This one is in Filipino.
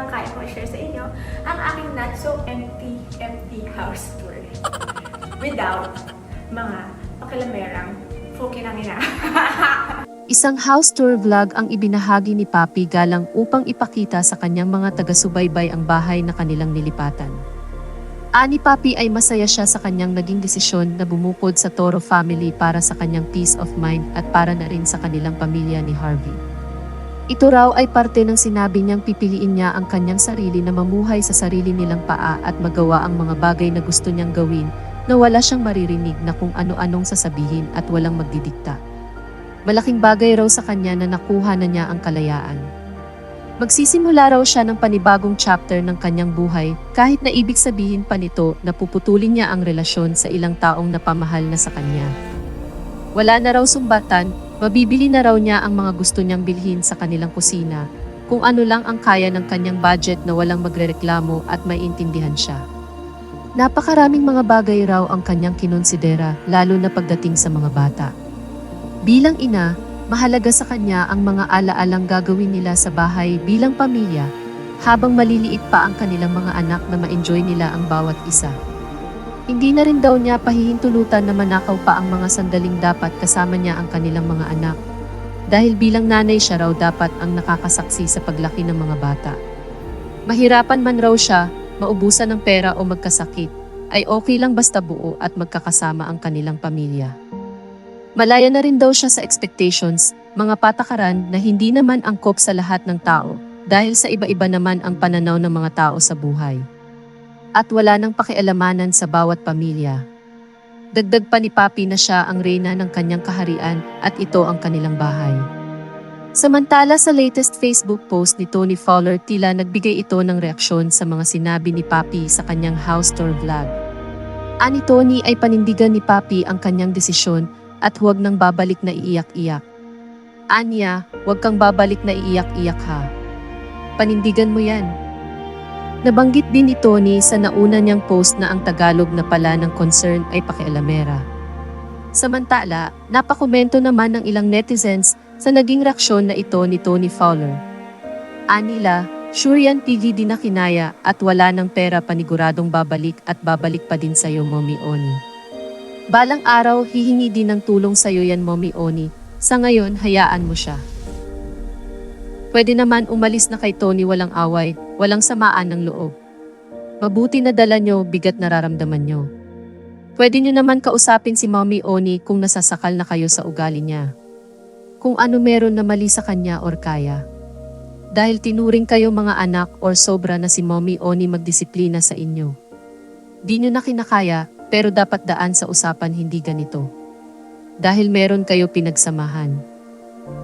lang kaya ko share sa inyo ang aking not so empty, empty house tour. Without mga pakilamerang fukinangina. Isang house tour vlog ang ibinahagi ni Papi Galang upang ipakita sa kanyang mga taga-subaybay ang bahay na kanilang nilipatan. Ani Papi ay masaya siya sa kanyang naging desisyon na bumukod sa Toro family para sa kanyang peace of mind at para na rin sa kanilang pamilya ni Harvey. Ito raw ay parte ng sinabi niyang pipiliin niya ang kanyang sarili na mamuhay sa sarili nilang paa at magawa ang mga bagay na gusto niyang gawin na wala siyang maririnig na kung ano-anong sasabihin at walang magdidikta. Malaking bagay raw sa kanya na nakuha na niya ang kalayaan. Magsisimula raw siya ng panibagong chapter ng kanyang buhay kahit na ibig sabihin pa nito na puputulin niya ang relasyon sa ilang taong napamahal na sa kanya. Wala na raw sumbatan, mabibili na raw niya ang mga gusto niyang bilhin sa kanilang kusina, kung ano lang ang kaya ng kanyang budget na walang magrereklamo at maiintindihan siya. Napakaraming mga bagay raw ang kanyang kinonsidera lalo na pagdating sa mga bata. Bilang ina, mahalaga sa kanya ang mga alaalang gagawin nila sa bahay bilang pamilya, habang maliliit pa ang kanilang mga anak na ma-enjoy nila ang bawat isa. Hindi na rin daw niya pahihintulutan na manakaw pa ang mga sandaling dapat kasama niya ang kanilang mga anak. Dahil bilang nanay siya raw dapat ang nakakasaksi sa paglaki ng mga bata. Mahirapan man raw siya, maubusan ng pera o magkasakit, ay okay lang basta buo at magkakasama ang kanilang pamilya. Malaya na rin daw siya sa expectations, mga patakaran na hindi naman angkop sa lahat ng tao dahil sa iba-iba naman ang pananaw ng mga tao sa buhay. At wala nang pakialamanan sa bawat pamilya. Dagdag pa ni Papi na siya ang reyna ng kanyang kaharian at ito ang kanilang bahay. Samantala sa latest Facebook post ni Tony Fowler tila nagbigay ito ng reaksyon sa mga sinabi ni Papi sa kanyang house tour vlog. Ani Tony ay panindigan ni Papi ang kanyang desisyon at huwag nang babalik na iiyak-iyak. Anya, huwag kang babalik na iiyak-iyak ha. Panindigan mo yan. Nabanggit din ni Tony sa nauna niyang post na ang Tagalog na pala ng concern ay pakialamera. Samantala, napakomento naman ng ilang netizens sa naging reaksyon na ito ni Tony Fowler. Anila, sure yan pigi din na kinaya at wala ng pera paniguradong babalik at babalik pa din sa'yo, Mommy Oni. Balang araw, hihingi din ng tulong sa'yo yan, Mommy Oni. Sa ngayon, hayaan mo siya. Pwede naman umalis na kay Tony walang away, walang samaan ng loob. Mabuti na dala nyo, bigat nararamdaman nyo. Pwede nyo naman kausapin si Mommy Oni kung nasasakal na kayo sa ugali niya. Kung ano meron na mali sa kanya or kaya. Dahil tinuring kayo mga anak or sobra na si Mommy Oni magdisiplina sa inyo. Di nyo na kinakaya, pero dapat daan sa usapan hindi ganito. Dahil meron kayo pinagsamahan.